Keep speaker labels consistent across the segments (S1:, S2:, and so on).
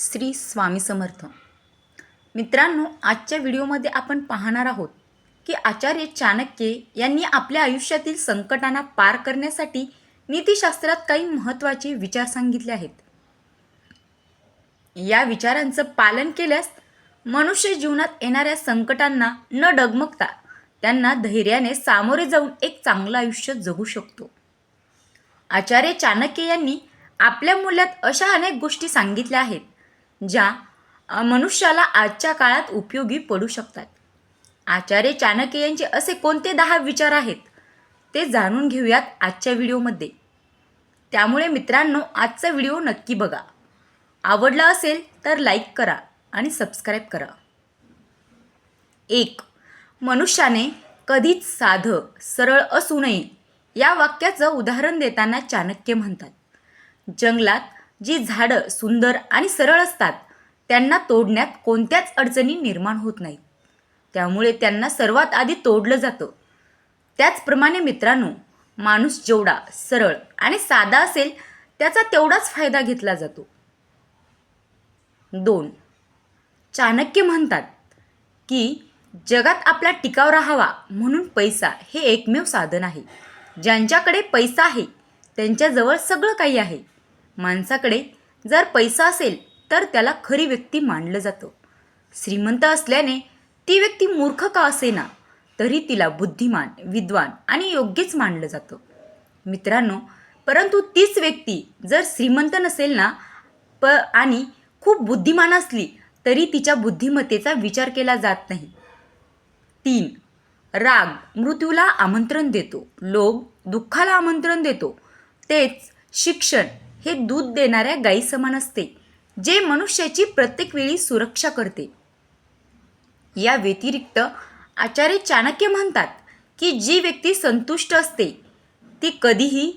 S1: श्री स्वामी समर्थ. मित्रांनो आजच्या व्हिडिओमध्ये आपण पाहणार आहोत की आचार्य चाणक्य यांनी आपल्या आयुष्यातील संकटांना पार करण्यासाठी नीतिशास्त्रात काही महत्त्वाचे विचार सांगितले आहेत. या विचारांचं पालन केल्यास मनुष्य जीवनात येणाऱ्या संकटांना न डगमगता त्यांना धैर्याने सामोरे जाऊन एक चांगलं आयुष्य जगू शकतो. आचार्य चाणक्य यांनी आपल्या मूल्यात अशा अनेक गोष्टी सांगितल्या आहेत ज्या मनुष्याला आजच्या काळात उपयोगी पडू शकतात. आचार्य चाणक्य यांचे असे कोणते दहा विचार आहेत ते जाणून घेऊयात आजच्या व्हिडिओमध्ये. त्यामुळे मित्रांनो आजचा व्हिडिओ नक्की बघा. आवडला असेल तर लाईक करा आणि सबस्क्राईब करा. एक मनुष्याने कधीच साधं सरळ असू नये या वाक्याचं उदाहरण देताना चाणक्य म्हणतात. जंगलात जी झाडं सुंदर आणि सरळ असतात त्यांना तोडण्यात कोणत्याच अडचणी निर्माण होत नाहीत. त्यामुळे त्यांना सर्वात आधी तोडलं जातं. त्याचप्रमाणे मित्रांनो माणूस जेवढा सरळ आणि साधा असेल त्याचा तेवढाच फायदा घेतला जातो. दोन चाणक्य म्हणतात की जगात आपला टिकाव राहावा म्हणून पैसा हे एकमेव साधन आहे. ज्यांच्याकडे पैसा आहे त्यांच्याजवळ सगळं काही आहे. माणसाकडे जर पैसा असेल तर त्याला खरी व्यक्ती मानलं जातं. श्रीमंत असल्याने ती व्यक्ती मूर्ख का असेना तरी तिला बुद्धिमान विद्वान आणि योग्यच मानलं जातं. मित्रांनो परंतु तीच व्यक्ती जर श्रीमंत नसेल ना प आणि खूप बुद्धिमान असली तरी तिच्या बुद्धिमत्तेचा विचार केला जात नाही. तीन राग मृत्यूला आमंत्रण देतो. लोभ दुःखाला आमंत्रण देतो. तेच शिक्षण हे दूध देणाऱ्या गायी समान असते जे मनुष्याची प्रत्येक वेळी सुरक्षा करते. या व्यतिरिक्त आचार्य चाणक्य म्हणतात की जी व्यक्ती संतुष्ट असते ती कधीही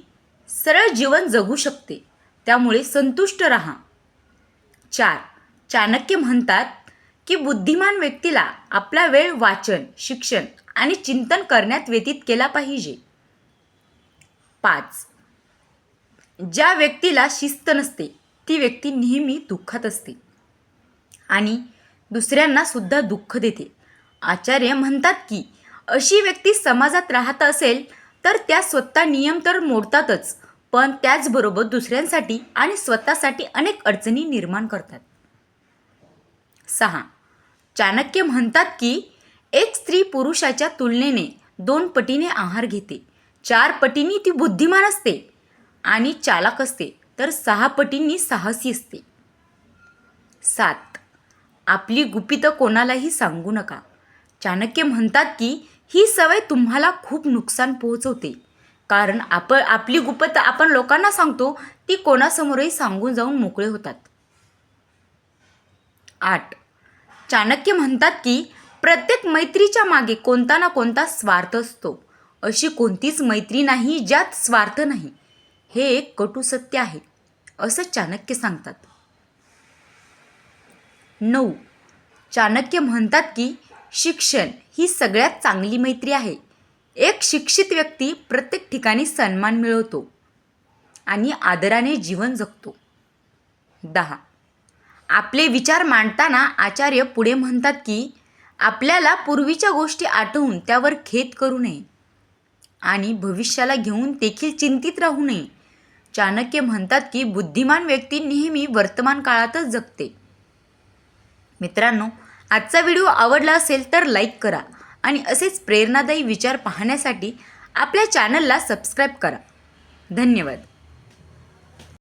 S1: सरळ जीवन जगू शकते त्यामुळे संतुष्ट राहा. चार चाणक्य म्हणतात की बुद्धिमान व्यक्तीला आपला वेळ वाचन शिक्षण आणि चिंतन करण्यात व्यतीत केला पाहिजे. पाच ज्या व्यक्तीला शिस्त नसते ती व्यक्ती नेहमी दुःखात असते. आणि दुसऱ्यांना सुद्धा दुःख देते. आचार्य म्हणतात की अशी व्यक्ती समाजात राहत असेल तर त्या स्वतः नियम तर मोडतातच पण त्याचबरोबर दुसऱ्यांसाठी आणि स्वतःसाठी अनेक अडचणी निर्माण करतात. सहा. चाणक्य म्हणतात की एक स्त्री पुरुषाच्या तुलनेने दोन पटीने आहार घेते. चार पटींनी ती बुद्धिमान असते. आणि चालक असते तर सहा पटींनी साहसी असते. सात. आपली गुपितं कोणालाही सांगू नका. चाणक्य म्हणतात की ही सवय तुम्हाला खूप नुकसान पोहोचवते. कारण आपण आपली गुपितं आपण लोकांना सांगतो ती कोणासमोरही सांगून जाऊन मोकळे होतात. आठ. चाणक्य म्हणतात की प्रत्येक मैत्रीच्या मागे कोणता ना कोणता स्वार्थ असतो. अशी कोणतीच मैत्री नाही ज्यात स्वार्थ नाही. हे एक कटू सत्य आहे असं चाणक्य सांगतात. नऊ. चाणक्य म्हणतात की शिक्षण ही सगळ्यात चांगली मैत्री आहे. एक शिक्षित व्यक्ती प्रत्येक ठिकाणी सन्मान मिळवतो आणि आदराने जीवन जगतो. दहा. आपले विचार मांडताना आचार्य पुढे म्हणतात की आपल्याला पूर्वीच्या गोष्टी आठवून त्यावर खेद करू नये आणि भविष्याला घेऊन देखील चिंतित राहू नये. चाणक्य म्हणतात की बुद्धिमान व्यक्ती नेहमी वर्तमान काळातच जगते. मित्रांनो आजचा व्हिडिओ आवडला असेल तर लाईक करा आणि असेच प्रेरणादायी विचार पाहण्यासाठी आपल्या चॅनलला सबस्क्राईब करा. धन्यवाद.